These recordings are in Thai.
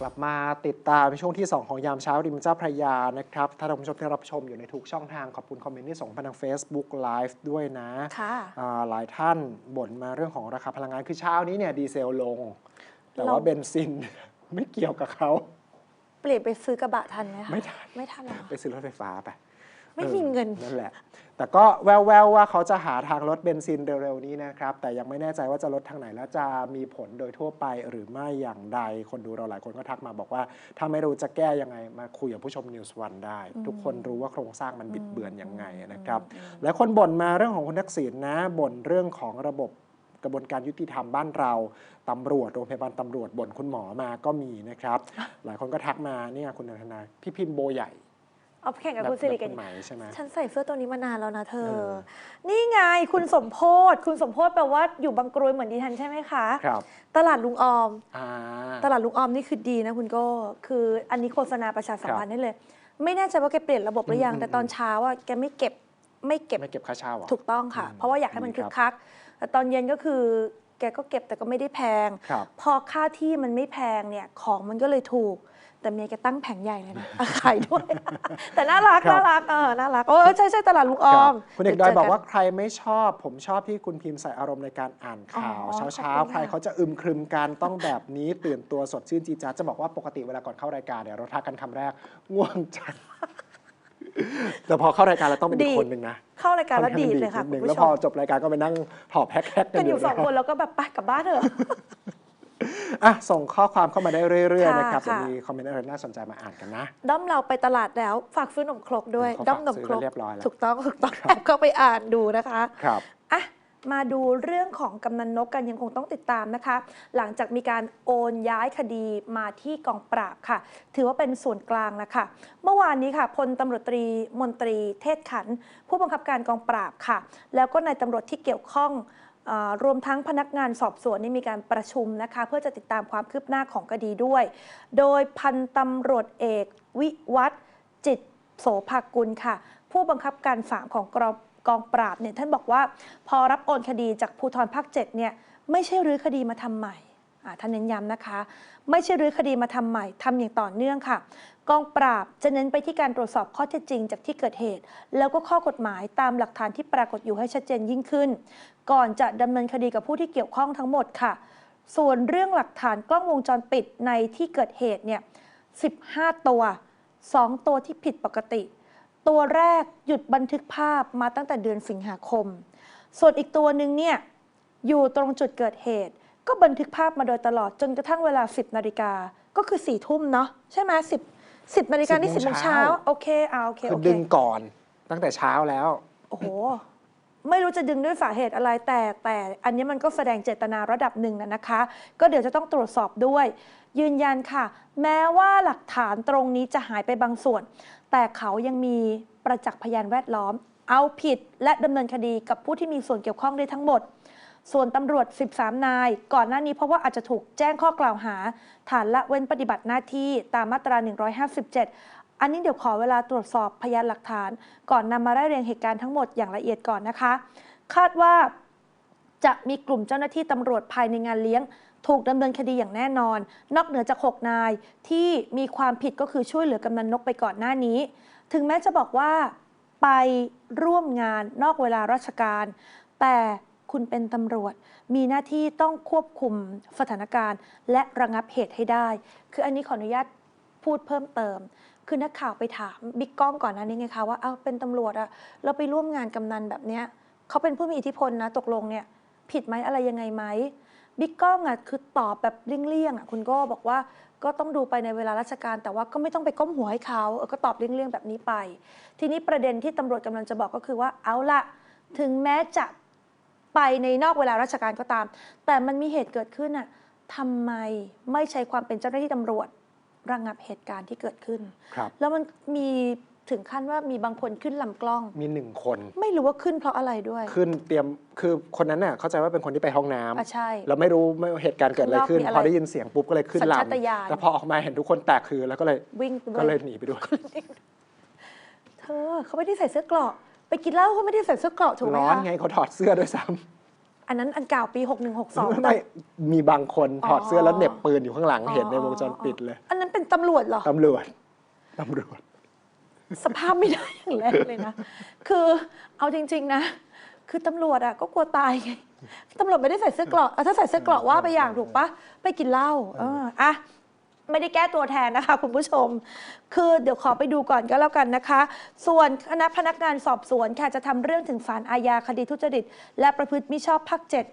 กลับมาติดตามช่วงที่ 2 ของยามเช้าริมเจ้าพระยานะครับ ถ้าท่านผู้ชมที่รับชมอยู่ในทุกช่องทางขอบคุณคอมเมนต์ที่ส่งมาทาง Facebook Live ด้วยนะค่ะอ่าหลายท่านบ่นมาเรื่องของราคาพลังงานคือเช้านี้เนี่ยดีเซลลง แต่เราว่าเบนซินไม่เกี่ยวกับเขาเปลี่ยนไปซื้อกระบะทันไหมคะไม่ทันไม่ทันเหรอไปซื้อรถไฟฟ้าไปไม่มีเงินออนั่นแหละ แต่ก็แววๆว่าเขาจะหาทางลดเบนซินเร็วๆนี้นะครับ แต่ยังไม่แน่ใจว่าจะลดทางไหนและจะมีผลโดยทั่วไปหรือไม่อย่างใด คนดูเราหลายคนก็ทักมาบอกว่า ถ้าไม่รู้จะแก้ยังไงมาคุยกับผู้ชม News วันได้ ทุกคนรู้ว่าโครงสร้างมันบิดเบือนยังไงนะครับ และคนบ่นมาเรื่องของคุณทักษิณนะบ่นเรื่องของระบบกระบวนการยุติธรรมบ้านเราตำรวจโรงพยาบาลตำรวจบ่นคุณหมอมาก็มีนะครับ หลายคนก็ทักมาเนี่ยคุณนันทนาพี่พิมพ์โบใหญ่ เอาแข่งกับแบบคุณสิริแบบกันคุณไหมใช่ไหม ฉันใส่เสื้อตัวนี้มานานแล้วนะเธอ เออ นี่ไงคุณสมโพศคุณสมโพศแปลว่าอยู่บางกรวยเหมือนดิฉันใช่ไหมคะ ครับตลาดลุงออม อ่า ตลาดลุงออมนี่คือดีนะคุณโก้คืออันนี้โฆษณาประชาสัมพันธ์ได้เลย ไม่แน่ใจว่าแกเปลี่ยนระบบหรือยัง อืม แต่ตอนเช้าอะแกไม่เก็บไม่เก็บ ไม่เก็บค่าเช่าเหรอะ ถูกต้องค่ะ อืมเพราะว่าอยากให้มันดีคึครักบคักแต่ตอนเย็นก็คือ แกก็เก็บแต่ก็ไม่ได้แพง ครับพอค่าที่มันไม่แพงเนี่ยของมันก็เลยถูก แต่เมียแกตั้งแผงใหญ่เลยนะ ขายด้วย แต่น่ารัก ครับ น่ารักเออน่ารักโอ้ใช่ใช่ตลาดลุงอคอรัมบคุณเอกดอยจบอกว่าใครไม่ชอบ ผมชอบที่คุณพิมพ์ใส่อารมณ์ในการอ่านข่าวอ๋อเช้าขอบเช้าคุณใครค่ะเขาจะอึมครึมกันต้องแบบนี้ตื่นตัวสดชื่นจีดจาดจะบอกว่าปกติเวลาก่อนเข้ารายการเนี่ยเราทักกันคำแรกง่วงจังแต่พอเข้ารายการเราต้องเป็นอีกคนหนึ่งนะเข้ารายการแล้วอนข้ดีงดเลยค่ะนิคุนึณงผู้แล้วชพอมจบรายการก็ไปนั่งหอบแพ็คๆกักันนออยู่ยู่สองนะคนแล้วก็แบบไปกลับบ้านเถอะ อะส่งข้อความเข้ามาได้เรื่อยๆค่ะนะครับจะค่ะมีคอมเมนต์อะไรน่าสนใจมาอ่านกันนะ ด้อมเราไปตลาดแล้วฝากซื้อขนมครกด้วยเขาด้อฝามกขนมซื้อครกไว้เรียบร้อยแล้ว ถูกต้องถูกต้องแอบเข้าไปอ่านดูนะคะ ครับ อะ มาดูเรื่องของกำนันนกกันยังคงต้องติดตามนะคะ หลังจากมีการโอนย้ายคดีมาที่กองปราบค่ะ ถือว่าเป็นส่วนกลางแล้วค่ะ เมื่อวานนี้ค่ะพลตำรวจตรีมนตรีเทศขันธ์ผู้บังคับการกองปราบค่ะ แล้วก็นายตำรวจที่เกี่ยวข้องเออ รวมทั้งพนักงานสอบสวนนี่มีการประชุมนะคะเพื่อจะติดตามความคืบหน้าของคดีด้วย โดยพันตำรวจเอกวิวัฒน์จิตโสภากุลค่ะ ผู้บังคับการสามของกองกองปราบเนี่ยท่านบอกว่า พอรับโอนคดีจากภูธรภาค7เนี่ยไม่ใช่รื้อคดีมาทำใหม่ ท่านเน้นย้ำนะคะ ไม่ใช่รื้อคดีมาทำใหม่ทำอย่างต่อเนื่องค่ะ กองปราบจะเน้นไปที่การตรวจสอบข้อเท็จจริงจากที่เกิดเหตุ แล้วก็ข้อกฎหมายตามหลักฐานที่ปรากฏอยู่ให้ชัดเจนยิ่งขึ้น ก่อนจะดำเนินคดีกับผู้ที่เกี่ยวข้องทั้งหมดค่ะ ส่วนเรื่องหลักฐานกล้องวงจรปิดในที่เกิดเหตุเนี่ย15 ตัว 2 ตัวที่ผิดปกติ ตัวแรกหยุดบันทึกภาพมาตั้งแต่เดือนสิงหาคม ส่วนอีกตัวหนึ่งเนี่ยอยู่ตรงจุดเกิดเหตุ ก็บันทึกภาพมาโดยตลอดจนกระทั่งเวลา 10นาฬิกาก็คือ4ทุ่มเนาะใช่ไหม10 10นาฬิกานี่10 10โมงเช้าเช้าโอเคอ่าโอเคคือโอเคดึงก่อนตั้งแต่เช้าแล้ว โอ้โห ไม่รู้จะดึงด้วยสาเหตุอะไรแต่แต่อันนี้มันก็แสดงเจตนาระดับหนึ่งนะนะคะ ก็เดี๋ยวจะต้องตรวจสอบด้วย ยืนยันค่ะ แม้ว่าหลักฐานตรงนี้จะหายไปบางส่วน แต่เขายังมีประจักษ์พยานแวดล้อม เอาผิดและดำเนินคดีกับผู้ที่มีส่วนเกี่ยวข้องได้ทั้งหมด ส่วนตำรวจ 13 นาย ก่อนหน้านี้เพราะว่าอาจจะถูกแจ้งข้อกล่าวหา ฐานละเว้นปฏิบัติหน้าที่ตามมาตรา 157 อันนี้เดี๋ยวขอเวลาตรวจสอบพยานหลักฐาน ก่อนนำมาไล่เรียงเหตุการณ์ทั้งหมดอย่างละเอียดก่อนนะคะ คาดว่าจะมีกลุ่มเจ้าหน้าที่ตำรวจภายในงานเลี้ยง ถูกดำเนินคดีอย่างแน่นอน นอกเหนือจาก 6 นายที่มีความผิดก็คือช่วยเหลือกำนันนกไปก่อนหน้านี้ ถึงแม้จะบอกว่าไปร่วมงานนอกเวลาราชการ แต่ คุณเป็นตำรวจ มีหน้าที่ต้องควบคุมสถานการณ์ และระงับเหตุให้ได้ คืออันนี้ขออนุญาตพูดเพิ่มเติม คือนักข่าวไปถามบิ๊กก้องก่อนหน้านี้ไงคะว่าเอ้าเป็นตำรวจอะเราไปร่วมงานกำนันแบบเนี้ยเขาเป็นผู้มีอิทธิพลนะตกลงเนี่ยผิดไหมอะไรยังไงไหมบิ๊กก้องอะคือตอบแบบเลี่ยงๆอะคุณก็บอกว่าก็ต้องดูไปในเวลาราชการ แต่ว่าก็ไม่ต้องไปก้มหัวให้เขาเออก็ตอบเลี่ยงๆแบบนี้ไป ทีนี้ประเด็นที่ตำรวจกำลังจะบอกก็คือว่าเอาละถึงแม้จะ ไปในนอกเวลาราชการก็ตาม แต่มันมีเหตุเกิดขึ้นอะทำไมไม่ใช้ความเป็นเจ้าหน้าที่ตำรวจระงับเหตุการณ์ที่เกิดขึ้นครับแล้วมันมีถึงขั้นว่ามีบางคนขึ้นลำกล้อง มีหนึ่งคน ไม่รู้ว่าขึ้นเพราะอะไรด้วย ขึ้นเตรียม คือคนนั้นน่ะเข้าใจว่าเป็นคนที่ไปห้องน้ำอะใช่แล้วไม่รู้ไม่เหตุการณ์เกิดอะไรขึ้นข้างนอกมีอะไรพอได้ยินเสียงปุ๊บก็เลยขึ้นสัญลชาตญาณำแต่พอออกมาเห็นทุกคนแตกคือแล้วก็เลยวิ่งไปก็เลยหนีไปด้วย เธอเขาไม่ได้ใส่เสื้อเกราะ ไปกินเหล้าเขาไม่ได้ใส่เสื้อเกราะถูกไหมร้อนคะไงเขาถอดเสื้อด้วยซ้อันนั้นอันเก่าปี6162 ไม่มีบางคนถอดเสื้อแล้วอ๋อเหน็บปืนอยู่ข้างหลังเห็นในวงจรปิดเลยอันนั้นเป็นตำรวจเหรอ ตำรวจตำรวจ สภาพไม่ได้อย่างแรกเลยนะ คือเอาจริง ๆ นะ คือตำรวจอะก็กลัวตายไงตำรวจไม่ได้ใส่เสื้อเกราะเอาถ้าใส่เสื้อเกราะว่าไปอย่างถูกปะไปกินเหล้าเอออะ ไม่ได้แก้ตัวแทนนะคะ คุณผู้ชม คือเดี๋ยวขอไปดูก่อนก็แล้วกันนะคะ ส่วนคณะพนักงานสอบสวนค่ะจะทำเรื่องถึงศาลอาญาคดีทุจริต และประพฤติมิชอบภาคเจ็ด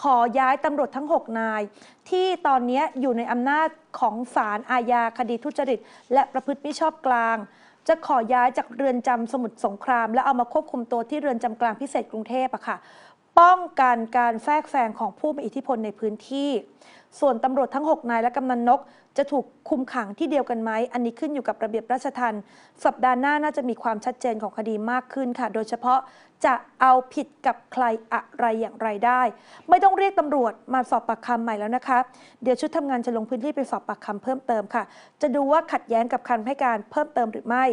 ขอย้ายตำรวจทั้ง 6 นาย ที่ตอนนี้อยู่ในอำนาจของศาลอาญาคดีทุจริต และประพฤติมิชอบกลาง จะขอย้ายจากเรือนจำสมุทรสงคราม และเอามาควบคุมตัวที่เรือนจำกลางพิเศษกรุงเทพอะค่ะ ป้องกันการแทรกแซงของผู้มีอิทธิพลในพื้นที่ ส่วนตำรวจทั้ง 6 นายและกำนันนก จะถูกคุมขังที่เดียวกันไหม อันนี้ขึ้นอยู่กับระเบียบราชทัณฑ์สัปดาห์หน้าน่าจะมีความชัดเจนของคดีมากขึ้นค่ะ โดยเฉพาะจะเอาผิดกับใครอะไรอย่างไรได้ ไม่ต้องเรียกตำรวจมาสอบปากคำใหม่แล้วนะคะ เดี๋ยวชุดทำงานจะลงพื้นที่ไปสอบปากคำเพิ่มเติมค่ะ จะดูว่าขัดแย้งกับคำให้การเพิ่มเติมหรือไม่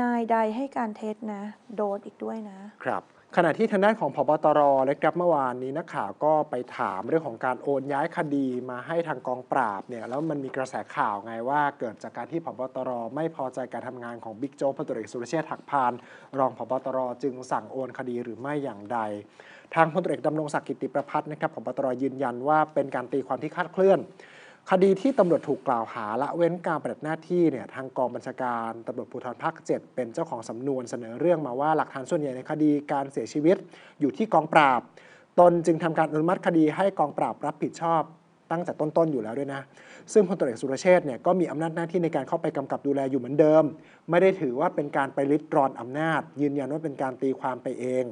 นายใดให้การเท็จนะ โดนอีกด้วยนะครับ ขณะที่ทางด้านของพบตรนะครับเมื่อวานนี้นักข่าวก็ไปถามเรื่องของการโอนย้ายคดีมาให้ทางกองปราบเนี่ยแล้วมันมีกระแสข่าวไงว่า เกิดจากการที่พบตรไม่พอใจการทำงานของบิ๊กโจ๊กพลตรวจเอกสุรเชษฐ์หักพานรองพบตรจึงสั่งโอนคดีหรือไม่อย่างใด ทางพลตรวจเอกดำรงศักดิ์กิติประพัฒน์นะครับพบตรยืนยันว่าเป็นการตีความที่คลาดเคลื่อน คดีที่ตำรวจถูกกล่าวหาละเว้นการปฏิบัติหน้าที่เนี่ยทางกองบัญชาการตำรวจภูธรภาค 7 เป็นเจ้าของสำนวนเสนอเรื่องมาว่าหลักฐานส่วนใหญ่ในคดีการเสียชีวิตอยู่ที่กองปราบ ตนจึงทำการอนุมัติคดีให้กองปราบรับผิดชอบตั้งแต่ต้น ๆ อยู่แล้วด้วยนะ ซึ่งพลตรวจเอกสุรเชษฐ์เนี่ยก็มีอำนาจหน้าที่ในการเข้าไปกำกับดูแลอยู่เหมือนเดิม ไม่ได้ถือว่าเป็นการไปริดรอนอำนาจ ยืนยันว่าเป็นการตีความไปเอง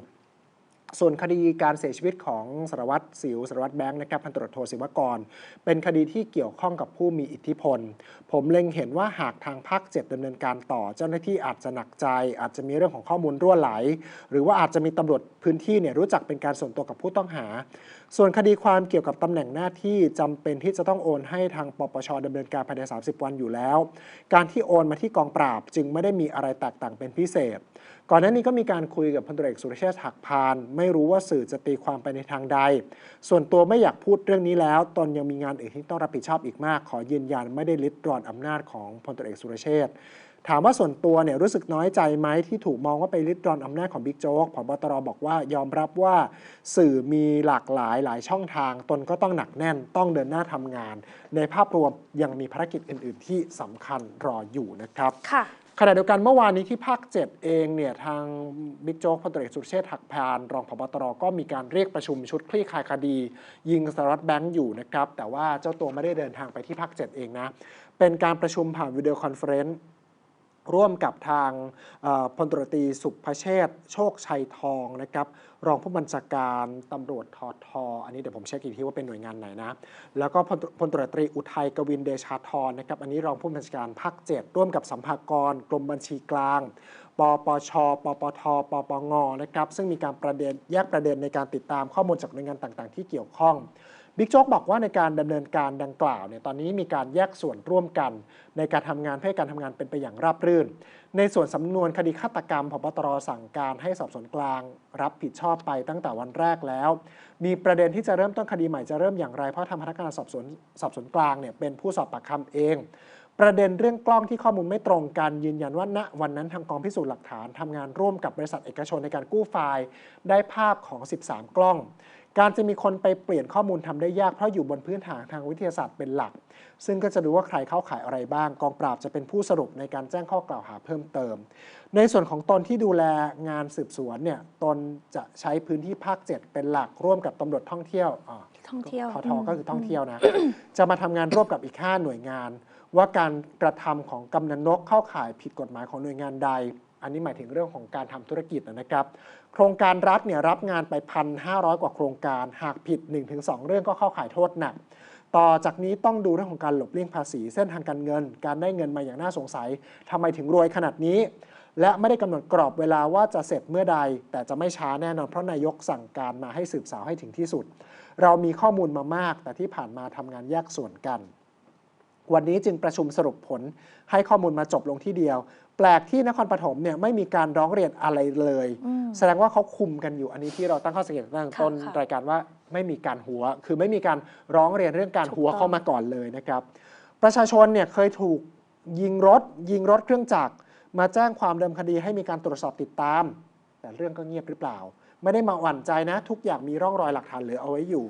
ส่วนคดีการเสียชีวิตของสารวัตรสิวสารวัตรแบงค์นะครับพันตรวจโทศิวกร เป็นคดีที่เกี่ยวข้องกับผู้มีอิทธิพล ผมเล็งเห็นว่าหากทางภาคเจ็ดดำเนินการต่อ เจ้าหน้าที่อาจจะหนักใจ อาจจะมีเรื่องของข้อมูลรั่วไหล หรือว่าอาจจะมีตำรวจพื้นที่เนี่ยรู้จักเป็นการส่วนตัวกับผู้ต้องหาส่วนคดีความเกี่ยวกับตำแหน่งหน้าที่จำเป็นที่จะต้องโอนให้ทางปปชดำเนินการภายใน 30 วันอยู่แล้ว การที่โอนมาที่กองปราบจึงไม่ได้มีอะไรแตกต่างเป็นพิเศษ ก่อนหน้านี้ก็มีการคุยกับพลตรวจเอกสุรเชษฐ์หักพาน ไม่รู้ว่าสื่อจะตีความไปในทางใด ส่วนตัวไม่อยากพูดเรื่องนี้แล้ว ตนยังมีงานอื่นที่ต้องรับผิดชอบอีกมาก ขอยืนยันไม่ได้ลิดรอนอำนาจของพลตรวจเอกสุรเชษฐ์ ถามว่าส่วนตัวเนี่ยรู้สึกน้อยใจไหมที่ถูกมองว่าไปลิดรอนอำนาจของบิ๊กโจ๊กผบตรบอกว่ายอมรับว่าสื่อมีหลากหลายหลายช่องทาง ตนก็ต้องหนักแน่นต้องเดินหน้าทำงาน ในภาพรวมยังมีภารกิจอื่น ๆ ที่สำคัญรออยู่นะครับค่ะขณะเดียวกันเมื่อวานนี้ที่ภาค 7 เองเนี่ยทางบิ๊กโจ๊กพลตำรวจเอกสุรเชษฐ์หักพานรองพบตรก็มีการเรียกประชุมชุดคลี่คลายคดี ยิงสารวัตรแบงค์อยู่นะครับ แต่ว่าเจ้าตัวไม่ได้เดินทางไปที่ภาค 7 เองนะ เป็นการประชุมผ่านวิดีโอคอนเฟอเรนซ์ ร่วมกับทางพลตรตีสุภเชษฐ์โชคชัยทองนะครับรองผู้บัญชาการตำรวจทอทออันนี้เดี๋ยวผมเช็คอีกทีว่าเป็นหน่วยงานไหนนะ แล้วก็พลตรตรีอุทัยกวินเดชาธรนะครับอันนี้รองผู้บัญชาการภาค7ร่วมกับสัมภากรกรมบัญชีกลางปปช ปปท ปปงนะครับซึ่งมีการประเด็นแยกประเด็นในการติดตามข้อมูลจากหน่วยงานต่าง ๆ ที่เกี่ยวข้อง บิ๊กโจ๊กบอกว่าในการดำเนินการดังกล่าวเนี่ยตอนนี้มีการแยกส่วนร่วมกัน ในการทำงานเพื่อการทำงานเป็นไปอย่างราบรื่น ในส่วนสำนวนคดีฆาตกรรมพบตรสั่งการให้สอบสวนกลาง รับผิดชอบไปตั้งแต่วันแรกแล้ว มีประเด็นที่จะเริ่มต้นคดีใหม่จะเริ่มอย่างไรเพราะทางพนักงานสอบสวนสอบสวนกลางเนี่ยเป็นผู้สอบปากคำเอง ประเด็นเรื่องกล้องที่ข้อมูลไม่ตรงกันยืนยันว่าณวันนั้นทางกองพิสูจน์หลักฐานทำงานร่วมกับบริษัทเอกชนในการกู้ไฟล์ ได้ภาพของ 13 กล้อง การจะมีคนไปเปลี่ยนข้อมูลทำได้ยากเพราะอยู่บนพื้นฐานทางวิทยาศาสตร์เป็นหลัก ซึ่งก็จะดูว่าใครเข้าข่ายอะไรบ้าง กองปราบจะเป็นผู้สรุปในการแจ้งข้อกล่าวหาเพิ่มเติม ในส่วนของตนที่ดูแลงานสืบสวนเนี่ยตนจะใช้พื้นที่ภาค 7 เป็นหลักร่วมกับตำรวจท่องเที่ยวอ่าท่องเที่ยวททก็คือท่องเที่ยวนะจะมาทำงานร่วมกับอีก5หน่วยงาน ว่าการกระทำของกำนันนกเข้าข่ายผิดกฎหมายของหน่วยงานใด อันนี้หมายถึงเรื่องของการทำธุรกิจนะครับ โครงการรัฐเนี่ยรับงานไป 1,500 กว่าโครงการ หากผิด 1-2 เรื่องก็เข้าข่ายโทษหนัก ต่อจากนี้ต้องดูเรื่องของการหลบเลี่ยงภาษี เส้นทางการเงิน การได้เงินมาอย่างน่าสงสัยทำไมถึงรวยขนาดนี้ และไม่ได้กำหนดกรอบเวลาว่าจะเสร็จเมื่อใด แต่จะไม่ช้าแน่นอนเพราะนายกสั่งการมาให้สืบสาวให้ถึงที่สุด เรามีข้อมูลมามาก แต่ที่ผ่านมาทำงานแยกส่วนกันวันนี้จึงประชุมสรุปผลให้ข้อมูลมาจบลงที่เดียว แปลกที่นครปฐมเนี่ยไม่มีการร้องเรียนอะไรเลยอืมแสดงว่าเขาคุมกันอยู่อันนี้ที่เราตั้งข้อสังเกตตั้งแต่ต้นค่ะรายการว่าไม่มีการหัว คือไม่มีการร้องเรียนเรื่องการถูกหัวต้องเข้ามาก่อนเลยนะครับ ประชาชนเนี่ยเคยถูกยิงรถ ยิงรถเครื่องจักรมาแจ้งความเดิมคดีให้มีการตรวจสอบติดตาม แต่เรื่องก็เงียบหรือเปล่า ไม่ได้มาหวั่นใจนะ ทุกอย่างมีร่องรอยหลักฐานเหลือเอาไว้อยู่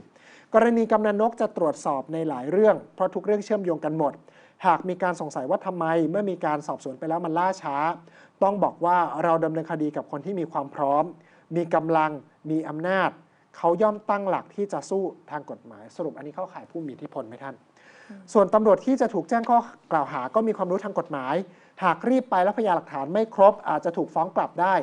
กรณีกำนันนกจะตรวจสอบในหลายเรื่อง เพราะทุกเรื่องเชื่อมโยงกันหมด หากมีการสงสัยว่าทำไมเมื่อมีการสอบสวนไปแล้วมันล่าช้า ต้องบอกว่าเราดำเนินคดีกับคนที่มีความพร้อม มีกำลังมีอำนาจ เขาย่อมตั้งหลักที่จะสู้ทางกฎหมาย สรุปอันนี้เข้าข่ายผู้มีอิทธิพลไหมท่าน ส่วนตำรวจที่จะถูกแจ้งข้อกล่าวหาก็มีความรู้ทางกฎหมาย หากรีบไปแล้วพยานหลักฐานไม่ครบ อาจจะถูกฟ้องกลับได้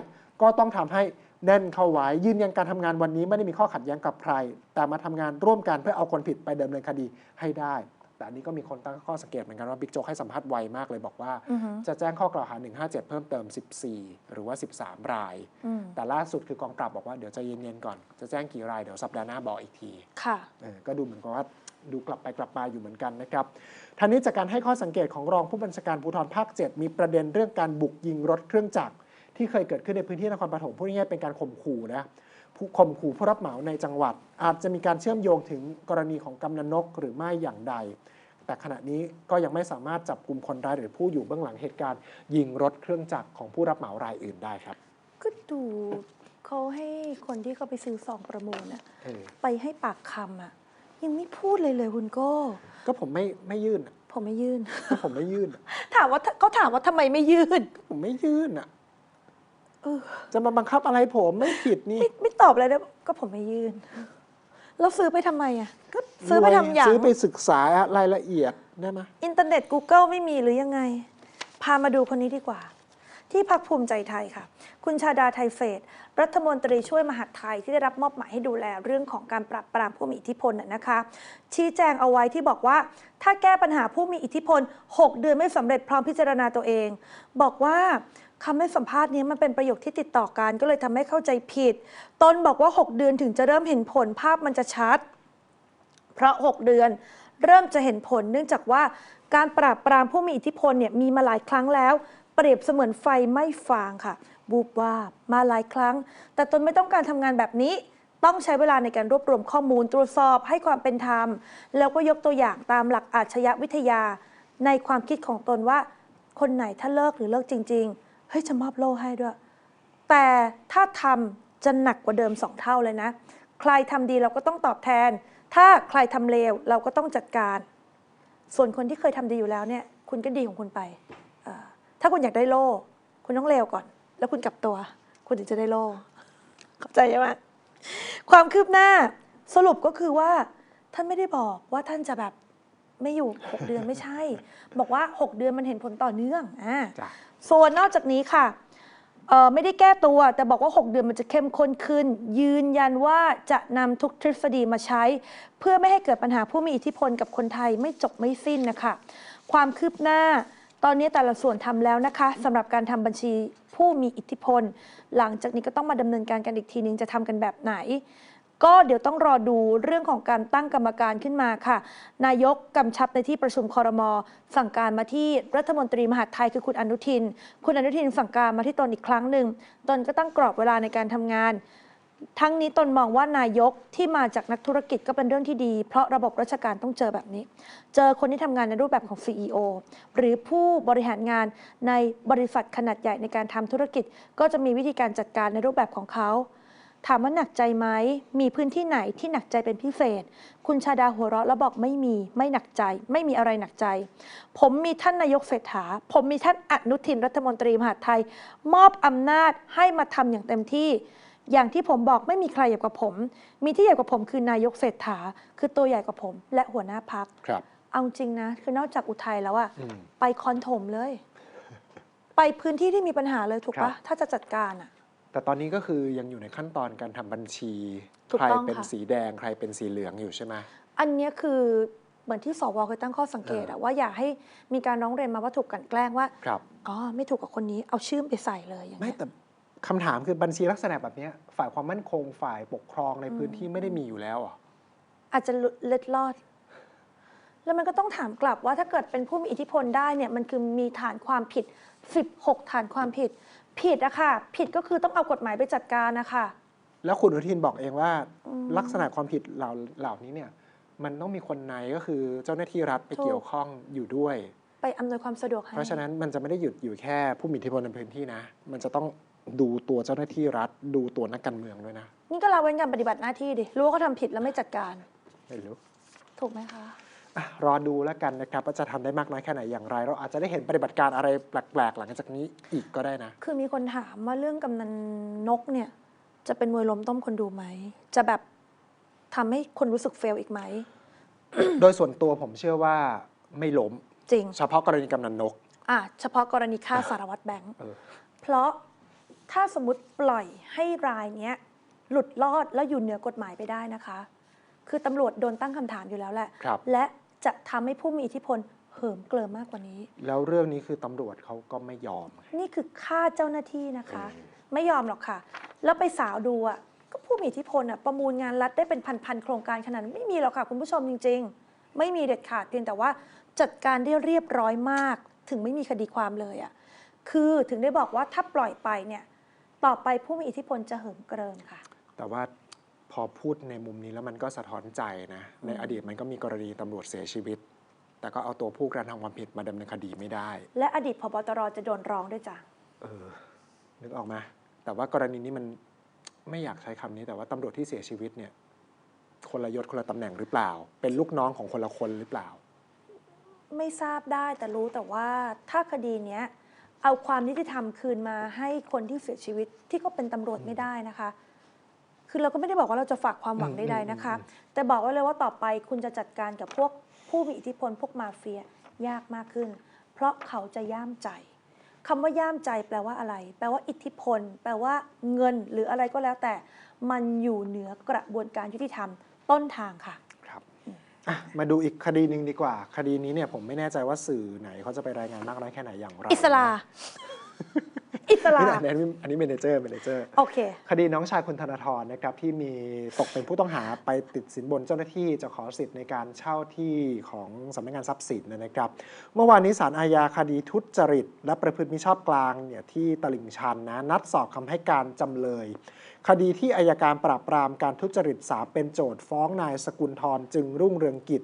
ก็ต้องทำให้แน่นเข้าไว้ยืนยันการทำงานวันนี้ไม่ได้มีข้อขัดแย้งกับใคร แต่มาทำงานร่วมกันเพื่อเอาคนผิดไปดำเนินคดีให้ได้ แต่อันนี้ก็มีคนตั้งข้อสังเกตเหมือนกันว่าบิ๊กโจ๊กให้สัมภาษณ์ไวมากเลยบอกว่าอือฮึจะแจ้งข้อกล่าวหา 157 เพิ่มเติม 14 หรือว่า 13 รายอืมแต่ล่าสุดคือกองปราบบอกว่าเดี๋ยวใจะเย็นๆก่อน จะแจ้งกี่รายเดี๋ยวสัปดาห์หน้าบอกอีกทีค่ะเออก็ดูเหมือนกับว่าดูกลับไปกลับมาอยู่เหมือนกันนะครับท่านี้จากการให้ข้อสังเกตของรองผู้บัญชาการภูธรภาค 7 มีประเด็นเรื่องการบุกยิงรถเครื่องจักรที่เคยเกิดขึ้นในพื้นที่นครปฐมพูดง่ายๆเป็นการข่มขู่นะ ผู้ข่มขู่ผู้รับเหมาในจังหวัด อาจจะมีการเชื่อมโยงถึงกรณีของกำนันนกหรือไม่อย่างใด แต่ขณะนี้ก็ยังไม่สามารถจับกลุ่มคนร้ายหรือผู้อยู่เบื้องหลังเหตุการณ์ ยิงรถเครื่องจักรของผู้รับเหมารายอื่นได้ครับ ก็ดูเขาให้คนที่เขาไปซื้อซองประมูลอะเออไปให้ปากคำอะยังไม่พูดเลยเลยคุณโก้ก็ผมไม่ไม่ยื่นอะผมไม่ยื่น ก็ผมไม่ยื่นอะ ถามว่าเขาถามว่าทำไมไม่ยื่น ผมไม่ยื่นอะเออ จะมาบังคับอะไรผมไม่ผิดนี่ ไม่ไม่ตอบเลยนะก็ผมไม่ยื่นแล้วซื้อไปทำไมอะก็ซื้อไปทำอย่าง ซื้อไปศึกษารายละเอียดได้ไหมอินเทอร์เน็ต Google ไม่มีหรือยังไง พามาดูคนนี้ดีกว่า ที่พักภูมิใจไทยค่ะ คุณชาดาไทยเศษรัฐมนตรีช่วยมหาดไทยที่ได้รับมอบหมายให้ดูแลเรื่องของการปราบปรามผู้มีอิทธิพลน่ะนะคะ ชี้แจงเอาไว้ที่บอกว่า ถ้าแก้ปัญหาผู้มีอิทธิพล 6 เดือนไม่สำเร็จพร้อมพิจารณาตัวเอง บอกว่า คำให้สัมภาษณ์นี้มันเป็นประโยคที่ติดต่อกันก็เลยทำให้เข้าใจผิดตนบอกว่า 6 เดือนถึงจะเริ่มเห็นผลภาพมันจะชัด เพราะ 6 เดือนเริ่มจะเห็นผล เนื่องจากว่าการปราบปรามผู้มีอิทธิพลเนี่ยมีมาหลายครั้งแล้ว เปรียบเสมือนไฟไม่ฟางค่ะบูบว่าบมาหลายครั้ง แต่ตนไม่ต้องการทำงานแบบนี้ต้องใช้เวลาในการรวบรวมข้อมูลตรวจสอบให้ความเป็นธรรม แล้วก็ยกตัวอย่างตามหลักอาชญาวิทยา ในความคิดของตนว่า คนไหนถ้าเลิกหรือเลิกจริง ๆ ฮ้ยจะมอบโล่ให้ด้วย แต่ถ้าทำจะหนักกว่าเดิมสองเท่าเลยนะ ใครทำดีเราก็ต้องตอบแทน ถ้าใครทำเลวเราก็ต้องจัดการ ส่วนคนที่เคยทำดีอยู่แล้วเนี่ยคุณก็ดีของคุณไป ถ้าคุณอยากได้โล่ คุณต้องเลวก่อน แล้วคุณกลับตัว คุณถึงจะได้โล่เข้าใจไหมความคืบหน้าสรุปก็คือว่าท่านไม่ได้บอกว่าท่านจะแบบไม่อยู่ 6 เดือนไม่ใช่ บอกว่า 6 เดือนมันเห็นผลต่อเนื่องอ่า ส่วนนอกจากนี้ค่ะไม่ได้แก้ตัวแต่บอกว่า 6 เดือนมันจะเข้มข้นขึ้น ยืนยันว่าจะนำทุกทฤษฎีมาใช้ เพื่อไม่ให้เกิดปัญหาผู้มีอิทธิพลกับคนไทยไม่จบไม่สิ้นนะคะ ความคืบหน้าตอนนี้แต่ละส่วนทำแล้วนะคะสำหรับการทำบัญชีผู้มีอิทธิพล หลังจากนี้ก็ต้องมาดำเนินการกันอีกทีนึงจะทำกันแบบไหน ก็เดี๋ยวต้องรอดูเรื่องของการตั้งกรรมการขึ้นมาค่ะ นายกกำชับในที่ประชุมคอรมอสั่งการมาที่รัฐมนตรีมหาดไทยคือคุณอนุทิน คุณอนุทินสั่งการมาที่ตนอีกครั้งหนึ่งตนก็ตั้งกรอบเวลาในการทำงาน ทั้งนี้ตนมองว่านายกที่มาจากนักธุรกิจก็เป็นเรื่องที่ดี เพราะระบบราชการต้องเจอแบบนี้ เจอคนที่ทำงานในรูปแบบของ CEO หรือผู้บริหารงานในบริษัทขนาดใหญ่ในการทำธุรกิจ ก็จะมีวิธีการจัดการในรูปแบบของเขา ถามว่าหนักใจไหม มีพื้นที่ไหนที่หนักใจเป็นพิเศษ คุณชาดาหัวเราะแล้วบอกไม่มี ไม่หนักใจ ไม่มีอะไรหนักใจ ผมมีท่านนายกเศรษฐา ผมมีท่านอนุทินรัฐมนตรีมหาดไทย มอบอำนาจให้มาทำอย่างเต็มที่ อย่างที่ผมบอกไม่มีใครใหญ่กว่าผม มีที่ใหญ่กว่าผมคือนายกเศรษฐา คือตัวใหญ่กว่าผม และหัวหน้าพักครับ เอาจริงนะ คือนอกจากอุทัยแล้วอะอืม ไปคอนถมเลย ไปพื้นที่ที่มีปัญหาเลยถูกครัปะบ ถ้าจะจัดการอะ แต่ตอนนี้ก็คือยังอยู่ในขั้นตอนการทำบัญชีถูกใครต้องเป็นค่ะสีแดงใครเป็นสีเหลืองอยู่ใช่ไหมอันเนี้ยคือเหมือนที่สวเคยตั้งข้อสังเกตอะว่าอย่าให้มีการร้องเรียนมาว่าถูกกลันแกล้งว่าครับอ๋อไม่ถูกกับคนนี้เอาชื่อไปใส่เลยอย่างไม่เงี้ยแต่คำถามคือบัญชีลักษณะแบบเนี้ยฝ่ายความมั่นคงฝ่ายปกครองในอืมพื้นที่ไม่ได้มีอยู่แล้วเหรออาจจะเล็ดลอด แล้วมันก็ต้องถามกลับว่าถ้าเกิดเป็นผู้มีอิทธิพลได้เนี่ยมันคือมีฐานความผิด 16 ฐานความผิด ผิดอะค่ะ ผิดก็คือต้องเอากฎหมายไปจัดการนะคะ แล้วคุณอนุทินบอกเองว่า อืม ลักษณะความผิดเหล่าเหล่านี้เนี่ย มันต้องมีคนในก็คือเจ้าหน้าที่รัฐไปถูกเกี่ยวข้องอยู่ด้วย ไปอำนวยความสะดวกให้เพราะฉะนั้นมันจะไม่ได้หยุดอยู่แค่ผู้มีอิทธิพลในพื้นที่นะ มันจะต้องดูตัวเจ้าหน้าที่รัฐ ดูตัวนักการเมืองด้วยนะนี่ก็ละเว้นการปฏิบัติหน้าที่ดิรู้ว่าเขาทำผิดแล้วไม่จัดการ ไม่รู้ ถูกไหมคะอะ รอดูแล้วกันนะครับว่าจะทำได้มากน้อยแค่ไหนอย่างไร เราอาจจะได้เห็นปฏิบัติการอะไรแปลกๆ หลังจากนี้อีกก็ได้นะ คือมีคนถามว่าเรื่องกำนันนกเนี่ย จะเป็นมวยล้มต้มคนดูไหม จะแบบทำให้คนรู้สึกเฟลอีกไหม โดยส่วนตัวผมเชื่อว่าไม่ล้มจริง เฉพาะกรณีกำนันนกอะเฉพาะกรณีฆ่าสารวัตรแบงค์เออเพราะถ้าสมมติปล่อยให้รายเนี้ยหลุดรอดแล้วอยู่เหนือกฎหมายไปได้นะคะ คือตำรวจโดนตั้งคำถามอยู่แล้วแหละครับและ จะทำให้ผู้มีอิทธิพลเหิมเกลิมมากกว่านี้ แล้วเรื่องนี้คือตำรวจเขาก็ไม่ยอม นี่คือฆ่าเจ้าหน้าที่นะคะเออไม่ยอมหรอกค่ะ แล้วไปสาวดูอะก็ผู้มีอิทธิพลอะประมูลงานรัฐได้เป็นพันๆโครงการขนาดนั้นไม่มีหรอกค่ะคุณผู้ชมจริง ๆ ไม่มีเด็ดขาดเพียงแต่ว่าจัดการได้เรียบร้อยมาก ถึงไม่มีคดีความเลยอะคือถึงได้บอกว่าถ้าปล่อยไปเนี่ยต่อไปผู้มีอิทธิพลจะเหิมเกริมค่ะ แต่ว่า พอพูดในมุมนี้แล้วมันก็สะท้อนใจนะ ในอดีตมันก็มีกรณีตำรวจเสียชีวิต แต่ก็เอาตัวผู้กระทำความผิดมาดำเนินคดีไม่ได้ และอดีตพบตรจะโดนร้องด้วยจ้ะเออ นึกออกไหมา แต่ว่ากรณีนี้มันไม่อยากใช้คำนี้ แต่ว่าตำรวจที่เสียชีวิตเนี่ย คนละยศคนละตำแหน่งหรือเปล่า เป็นลูกน้องของคนละคนหรือเปล่า ไม่ทราบได้แต่รู้แต่ว่าถ้าคดีเนี้ยเอาความยุติธรรมคืนมาให้คนที่เสียชีวิตที่ก็เป็นตำรวจไม่ได้นะคะ คือเราก็ไม่ได้บอกว่าเราจะฝากความหวังอืมใดอืมๆนะคะอืมแต่บอกไว้เลยว่าต่อไปคุณจะจัดการกับพวกผู้มีอิทธิพลพวกมาเฟียยากมากขึ้น เพราะเขาจะย่ามใจคำว่าย่ามใจแปลว่าอะไร แปลว่าอิทธิพล แปลว่าเงินหรืออะไรก็แล้วแต่ มันอยู่เหนือกระบวนการยุติธรรมต้นทางค่ะครับอะมาดูอีกคดีหนึ่งดีกว่า คดีนี้เนี่ยผมไม่แน่ใจว่าสื่อไหนเขาจะไปรายงานมากน้อยแค่ไหนอย่างไรอิสลา อิสลานี่อันนี้อันนี้เมเนเจอร์เมเนเจอร์โอเคคดีน้องชายคุณธนาธรนะครับที่มีตกเป็นผู้ต้องหาไปติดสินบนเจ้าหน้าที่จะขอสิทธิ์ในการเช่าที่ของสำนักงานทรัพย์สินนะครับ เมื่อวานนี้ศาลอาญาคดีทุจริต และประพฤติมิชอบกลางเนี่ยที่ตลิ่งชันนะนัดสอบคำให้การจำเลย คดีที่อายการปราบปรามการทุจริตสามเป็นโจทย์ฟ้องนายสกุลทรจึงรุ่งเรืองกิจ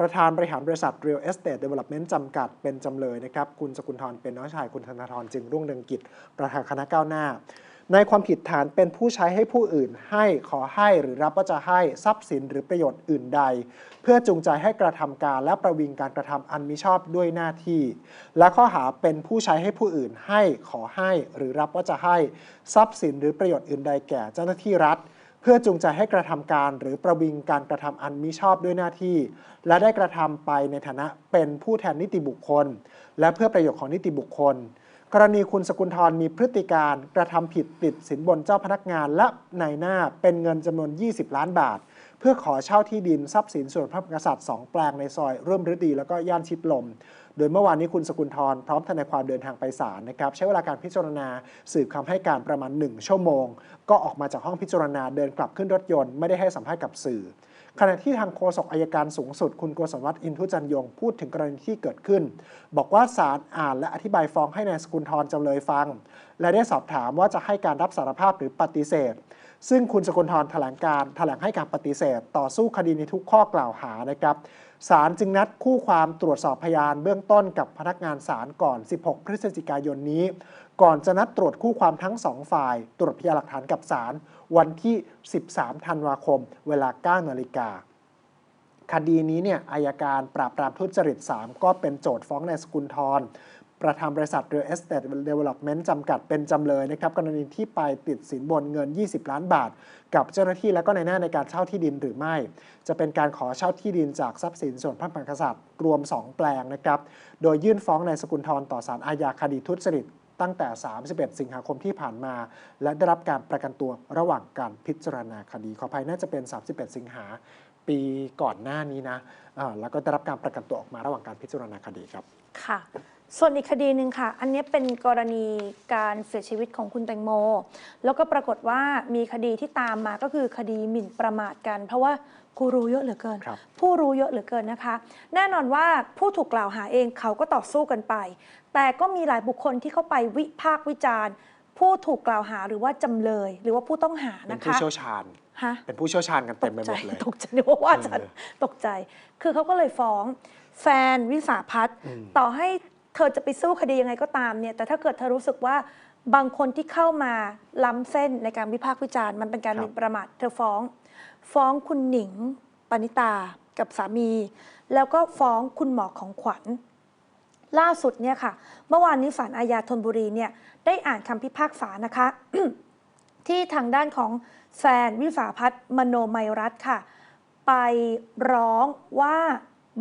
ประธานบริหารบริษัท Real Estate Development จำกัดเป็นจำเลยนะครับ คุณสกุลทรเป็นน้องชายคุณธนาธรจึงรุ่งเรืองกิจ ประธานคณะก้าวหน้า ในความผิดฐานเป็นผู้ใช้ให้ผู้อื่น ให้ขอให้หรือรับว่าจะให้ทรัพย์สินหรือประโยชน์อื่นใด เพื่อจูงใจให้กระทำการและประวิงการกระทำอันมิชอบด้วยหน้าที่ และข้อหาเป็นผู้ใช้ให้ผู้อื่น ให้ขอให้หรือรับว่าจะให้ ทรัพย์สินหรือประโยชน์อื่นใดแก่เจ้าหน้าที่รัฐ เพื่อจูงใจให้กระทำการหรือประวิงการกระทำอันมิชอบด้วยหน้าที่ และได้กระทำไปในฐานะเป็นผู้แทนนิติบุคคล และเพื่อประโยชน์ของนิติบุคคล กรณีคุณสกุลทรมีพฤติการกระทำผิดติดสินบนเจ้าพนักงานและนายหน้าเป็นเงินจำนวน 20 ล้านบาท เพื่อขอเช่าที่ดินทรัพย์สินส่วนพระมหากษัตริย์สองแปลงในซอยร่วมฤดี แล้วก็ย่านชิดลมโดยเมื่อวานนี้คุณสกุลทรพร้อมทนายความเดินทางไปศาลนะครับใช้เวลาการพิจารณาสืบคำให้การประมาณ 1 ชั่วโมง ก็ออกมาจากห้องพิจารณาเดินกลับขึ้นรถยนต์ไม่ได้ให้สัมภาษณ์กับสื่อขณะที่ทางโฆษกอายการสูงสุด คุณโกศลวัฒน์อินทุจันยงพูดถึงกรณีที่เกิดขึ้น บอกว่าศาลอ่านและอธิบายฟ้องให้นายสกุลทรจำเลยฟัง และได้สอบถามว่าจะให้การรับสารภาพหรือปฏิเสธ ซึ่งคุณสกุลทรแถลงการแถลงให้การปฏิเสธ ต่อสู้คดีในทุกข้อกล่าวหานะครับ ศาลจึงนัดคู่ความตรวจสอบพยานเบื้องต้นกับพนักงานศาลก่อน 16 พฤศจิกายนนี้ ก่อนจะนัดตรวจคู่ความทั้งสองฝ่าย ตรวจพยานหลักฐานกับศาลวันที่ 13 ธันวาคม เวลา 9 นาฬิกาคดีนี้เนี่ยอายการปราบปรามทุจริต 3 ก็เป็นโจทย์ฟ้องนายสกุลทร ประธานบริษัท Real Estate Development จำกัดเป็นจำเลยนะครับกรณีที่ไปติดสินบนเงิน 20 ล้านบาท กับเจ้าหน้าที่และก็ในหน้าในการเช่าที่ดินหรือไม่ จะเป็นการขอเช่าที่ดินจากทรัพย์สินส่วนพระมหากษัตริย์รวม 2 แปลงนะครับโดยยื่นฟ้องนายสกุลทรต่อศาลอาญาคดีทุจริตตั้งแต่ 31 สิงหาคมที่ผ่านมา และได้รับการประกันตัวระหว่างการพิจารณาคดี ขออภัยน่าจะเป็น 31 สิงหาปีก่อนหน้านี้นะอ่าแล้วก็ได้รับการประกันตัวออกมาระหว่างการพิจารณาคดีครับ ค่ะ ส่วนอีกคดีหนึ่งค่ะ อันนี้เป็นกรณีการเสียชีวิตของคุณแตงโม แล้วก็ปรากฏว่ามีคดีที่ตามมาก็คือคดีหมิ่นประมาทกัน เพราะว่ากูรู้เยอะเหลือเกินครับผู้รู้เยอะเหลือเกินนะคะ แน่นอนว่าผู้ถูกกล่าวหาเองเขาก็ต่อสู้กันไป แต่ก็มีหลายบุคคลที่เข้าไปวิพากษ์วิจารณ์ ผู้ถูกกล่าวหาหรือว่าจำเลย หรือว่าผู้ต้องหาเป็นนะผู้คะเชี่ยวชาญฮะเป็นผู้เชี่ยวชาญกันตเต็มกไปหใจมดเลย ตกใจนึกว่าว่าฉันเออตกใจ คือเขาก็เลยฟ้องแฟนวิสาพัฒน์อืมต่อให้ เธอจะไปสู้คดียังไงก็ตามเนี่ยแต่ถ้าเกิดเธอรู้สึกว่าบางคนที่เข้ามาล้ำเส้นในการวิพากษ์วิจารณ์มันเป็นการหมิ่นประมาทเธอฟ้อง ฟ้องคุณหนิงปณิตากับสามี แล้วก็ฟ้องคุณหมอของขวัญ ล่าสุดเนี่ยค่ะ เมื่อวานนี้ศาลอาญาธนบุรีเนี่ยได้อ่านคำพิพากษานะคะ ที่ทางด้านของแฟนวิสาพัฒน์มโนไมยรัตน์ค่ะ ไปร้องว่า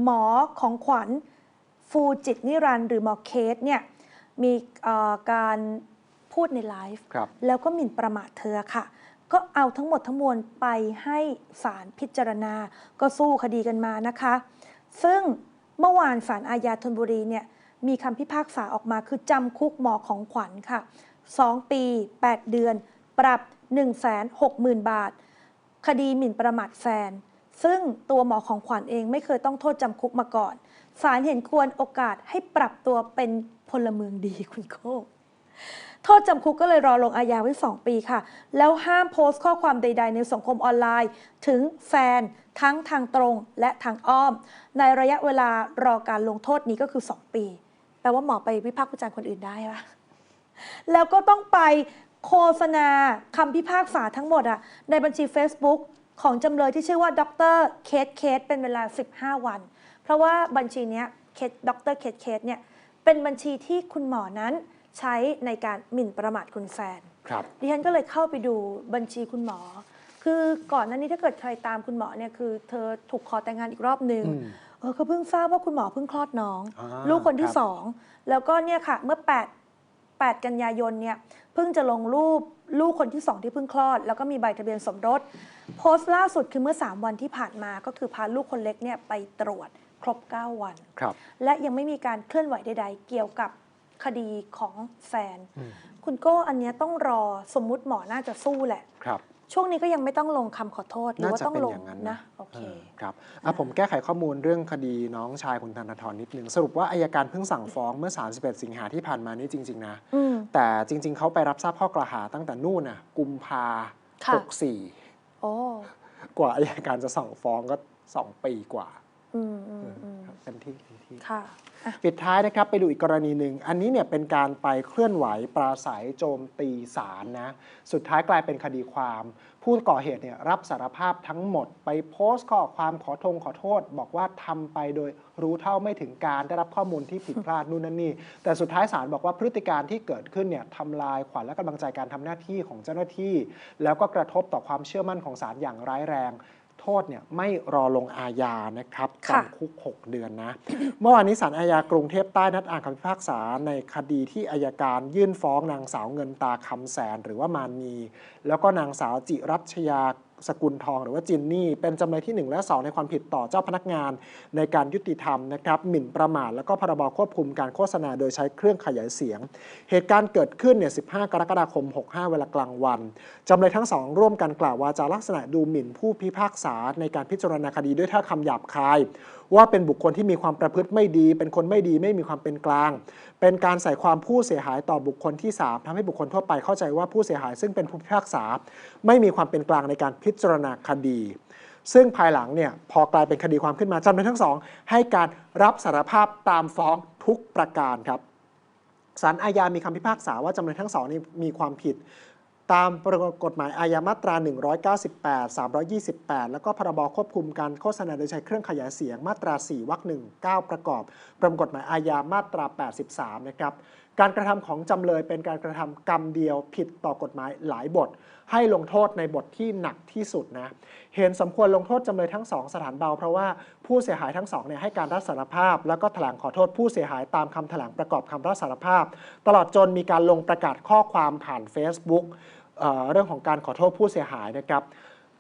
หมอของขวัญ ฟูจิตนิรันดร์หรือหมอเคสเนี่ยมีเอ่อการพูดในไลฟ์ครับแล้วก็หมิ่นประมาทเธอค่ะ ก็เอาทั้งหมดทั้งมวลไปให้ศาลพิจารณา ก็สู้คดีกันมานะคะ ซึ่งเมื่อวานศาลอาญาธนบุรีเนี่ยมีคำพิพากษาออกมาคือจำคุกหมอของขวัญค่ะ 2 ปี 8 เดือน ปรับ 160,000 บาท คดีหมิ่นประมาทแฟน ซึ่งตัวหมอของขวัญเองไม่เคยต้องโทษจำคุกมาก่อน ศาลเห็นควรโอกาสให้ปรับตัวเป็นพลเมืองดีคุณโคโทษจำคุกก็เลยรอลงอาญาไว้ 2 ปีค่ะ แล้วห้ามโพสต์ข้อความใด ๆ ในสังคมออนไลน์ ถึงแฟนทั้งทางตรงและทางอ้อม ในระยะเวลารอการลงโทษนี้ก็คือ 2 ปี แปลว่าหมอไปวิพากษ์วิจารณ์คนอื่นได้ปะแล้วก็ต้องไปโฆษณาคำพิพากษาทั้งหมดอะในบัญชี Facebook ของจำเลยที่ชื่อว่าดรเคสเคสเป็นเวลา 15 วัน ราะว่าบัญชีเนี้ยเคสดรเคสเคสเนี่ยเป็นบัญชีที่คุณหมอนั้นใช้ในการหมิ่นประมาทคุณแฟนครับดิฉันก็เลยเข้าไปดูบัญชีคุณหมอ คือก่อนหน้านี้ถ้าเกิดใครตามคุณหมอเนี่ยคือ เธอถูกขอแต่งงานอีกรอบหนึ่งอืมเออก็เพิ่งทราบว่าคุณหมอเพิ่งคลอดน้องอ่าลูกคนที่ครับสองแล้วก็เนี่ยค่ะเมื่อ 8 8 กันยายนเนี่ยเพิ่งจะลงรูปลูกคนที่สองที่เพิ่งคลอด แล้วก็มีใบทะเบียนสมรส โพสต์ล่าสุดคือเมื่อ 3 วันที่ผ่านมาก็คือพาลูกคนเล็กเนี่ยไปตรวจ ครบ 9 วันครับและยังไม่มีการเคลื่อนไหวใด ๆ เกี่ยวกับคดีของแฟนอืมคุณโก้อันเนี้ยต้องรอสมมุติหมอน่าจะสู้แหละครับช่วงนี้ก็ยังไม่ต้องลงคำขอโทษหรือน่าว่าจะต้องเป็นลงอย่างนั้นนะโอเคเออครับอะผมแก้ไขข้อมูลเรื่องคดีน้องชายคุณธนาธรนิดนึง สรุปว่าอายการเพิ่งสั่งฟ้องเมื่อ 31 สิงหาที่ผ่านมานี่จริง ๆ นะอืมแต่จริง ๆ เขาไปรับทราบข้อกล่าวหาตั้งแต่นู่นน่ะกุมภาค่ะหกสี่โอ้กว่าอายการจะสั่งฟ้องก็ 2 ปีกว่า อืมอืมอืมครับเป็นที่เป็นที่ ค่ะอะ ปิดท้ายนะครับไปดูอีกกรณีหนึ่ง อันนี้เนี่ยเป็นการไปเคลื่อนไหวปราศัยโจมตีศาลนะ สุดท้ายกลายเป็นคดีความ ผู้ก่อเหตุเนี่ยรับสารภาพทั้งหมด ไปโพสต์ข้อความขอทงขอโทษ บอกว่าทำไปโดยรู้เท่าไม่ถึงการได้รับข้อมูลที่ผิดพลาดนู่นนั่นนี่ แต่สุดท้ายศาลบอกว่าพฤติการที่เกิดขึ้นเนี่ยทำลายขวัญและกำลังใจการทำหน้าที่ของเจ้าหน้าที่ แล้วก็กระทบต่อความเชื่อมั่นของศาลอย่างร้ายแรง โทษเนี่ยไม่รอลงอาญานะครับค่ะจำคุก 6 เดือนนะ เมื่อวานนี้ศาลอาญากรุงเทพใต้นัดอ่านคำพิพากษาในคดีที่อายการยื่นฟ้องนางสาวเงินตาคำแสนหรือว่ามานีแล้วก็นางสาวจิรัชยา สกุลทอง หรือว่าจินนี่ เป็นจำเลยที่ 1 และ 2 ในความผิดต่อเจ้าพนักงาน ในการยุติธรรมนะครับหมิ่นประมาทแล้วก็พรบควบคุมการโฆษณาโดยใช้เครื่องขยายเสียง เหตุการณ์เกิดขึ้นเนี่ย 15 กรกฎาคม 65 เวลากลางวันจำเลยทั้งสองร่วมกันกล่าววาจาลักษณะดูหมิ่นผู้พิพากษาในการพิจารณาคดีด้วยท่าคำหยาบคาย ว่าเป็นบุคคลที่มีความประพฤติไม่ดี เป็นคนไม่ดีไม่มีความเป็นกลาง เป็นการใส่ความผู้เสียหายต่อบุคคลที่ 3ทำให้บุคคลทั่วไปเข้าใจว่าผู้เสียหาย ซึ่งเป็นผู้พิพากษา ไม่มีความเป็นกลางในการพิจารณาคดี ซึ่งภายหลังเนี่ยพอกลายเป็นคดีความขึ้นมาจำเลยทั้งสอง ให้การรับสารภาพตามฟ้องทุกประการครับศาลอาญามีคำพิพากษาว่าจำเลยทั้งสองนี้มีความผิด ตามประมวลกฎหมายอาญามาตรา 198 328 แล้วก็พรบควบคุมการโฆษณาโดยใช้เครื่องขยายเสียงมาตรา 4วรรคหนึ่ง9ประกอบ ประมวลกฎหมายอาญามาตรา 83 นะครับ การกระทำของจำเลยเป็นการกระทำกรรมเดียวผิดต่อกฎหมายหลายบท ให้ลงโทษในบทที่หนักที่สุดนะ เห็นสมควรลงโทษจำเลยทั้งสองสถานเบา เพราะว่าผู้เสียหายทั้งสองเนี่ยให้การรับสารภาพ แล้วก็แถลงขอโทษผู้เสียหายตามคำแถลงประกอบคำรับสารภาพ ตลอดจนมีการลงประกาศข้อความผ่าน Facebook เรื่องของการขอโทษผู้เสียหายนะครับ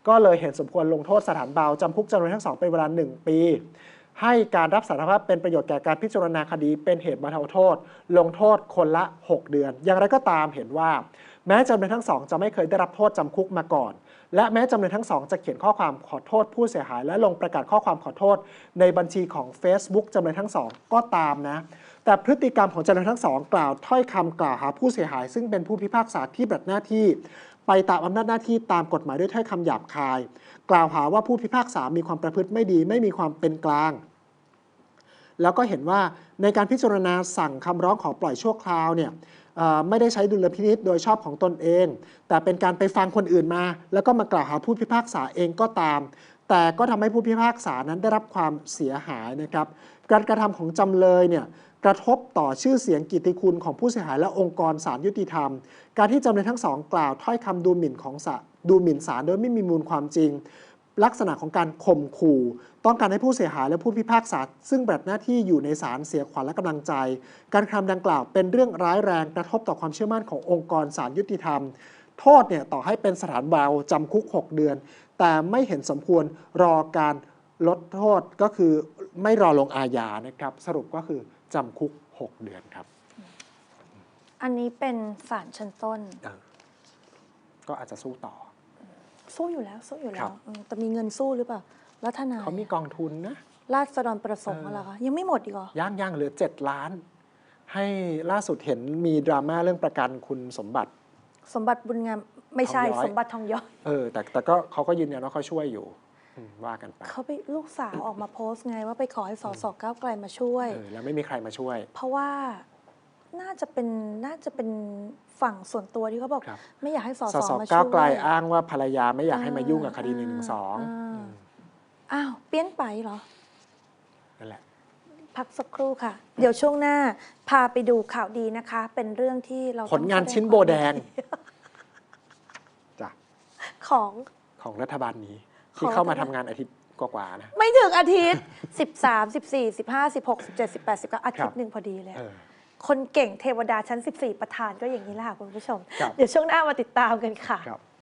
ก็เลยเห็นสมควรลงโทษสถานเบาจำคุกจำเลยทั้งสองเป็นเวลา 1 ปี ให้การรับสารภาพเป็นประโยชน์แก่การพิจารณาคดีเป็นเหตุบรรเทาโทษ ลงโทษคนละ 6 เดือน อย่างไรก็ตามเห็นว่า แม้จำเลยทั้งสองจะไม่เคยได้รับโทษจำคุกมาก่อนและแม้จำเลยทั้งสองจะเขียนข้อความขอโทษผู้เสียหาย และลงประกาศข้อความขอโทษ ในบัญชีของ Facebook จำเลยทั้งสองก็ตามนะ แต่พฤติกรรมของจำเลยทั้งสองกล่าวถ้อยคำกล่าวหาผู้เสียหาย ซึ่งเป็นผู้พิพากษาที่ปฏิบัติหน้าที่ ไปตามอำนาจหน้าที่ตามกฎหมายด้วยถ้อยคำหยาบคาย กล่าวหาว่าผู้พิพากษามีความประพฤติไม่ดี ไม่มีความเป็นกลาง แล้วก็เห็นว่าในการพิจารณาสั่งคำร้องขอปล่อยชั่วคราวเนี่ยไม่ได้ใช้ดุลพินิษโดยชอบของตนเอง แต่เป็นการไปฟังคนอื่นมา แล้วก็มากล่าวหาผู้พิพากษาเองก็ตาม แต่ก็ทำให้ผู้พิพากษานั้นได้รับความเสียหายนะครับ การกระทำของจำเลยเนี่ยกระทบต่อชื่อเสียงกิตติคุณของผู้เสียหายและองค์กรศาลยุติธรรม การที่จำเลยทั้งสองกล่าวถ้อยคำดูหมิ่นของดูหมิ่นศาลโดยไม่มีมูลความจริง ลักษณะของการข่มขู่ ต้องการให้ผู้เสียหายและผู้พิพากษา ซึ่งปฏิบัติหน้าที่อยู่ในศาลเสียขวัญและกำลังใจ การกระทำดังกล่าวเป็นเรื่องร้ายแรงกระทบต่อความเชื่อมั่นขององค์กรศาลยุติธรรม โทษเนี่ยต่อให้เป็นสถานเบาจำคุก 6 เดือน แต่ไม่เห็นสมควรรอการลดโทษก็คือไม่รอลงอาญานะครับ สรุปก็คือจำคุก 6 เดือนครับ อันนี้เป็นศาลชั้นต้นเออก็อาจจะสู้ต่อ สู้อยู่แล้วสู้อยู่แล้ครัวบเออแต่มีเงินสู้หรือเปล่าแล้วทนายเขามีกองทุนนะราษฎรประสงค์เอออะไรอคะยังไม่หมดอีกเหรอย่างย่างเหลือ 7 ล้าน ให้ล่าสุดเห็นมีดราม่าเรื่องประกันคุณสมบัติ สมบัติบุญงามไม่ใช่ทองย้อย สมบัติทองย้อยเออแต่แต่ก็เขาก็ยืนยันว่าเขาช่วยอยู่อืมว่ากันไปเขาไปลูกสาวออกมาโพสต์ไงว่าไปขอให้สสก้าวไกลมาช่วย เออแล้วไม่มีใครมาช่วย เพราะว่าน่าจะเป็นน่าจะเป็นฝั่งส่วนตัวที่เขาบอก ครับ ไม่อยากให้สสสสมาช่วยก้าวไกลอ้างว่าภรรยาไม่อยากให้มายุ่งกับคดีหนึ่งหนึ่งสองาอ้าวเปี้ยนไปเหรอ นั่นแหละ พักสักครู่ค่ะ เดี๋ยวช่วงหน้า พาไปดูข่าวดีนะคะ เป็นเรื่องที่เราผลงานต้องแสดชิ้นโบแดงความยินจ้ะ ของของรัฐบาลนี้ของที่เข้ามารัฐบาลทำงานอาทิตย์กว่าๆนะ ไม่ถึงอาทิตย์ 13 14 15 16 17 18 19อาทิตย์หนึ่งพอดีเลย เออ คนเก่งเทวดาชั้น 14 ประธานก็อย่างนี้แหละค่ะคุณผู้ชม ครับเดี๋ยวช่วงหน้ามาติดตามกันค่ะ ครับ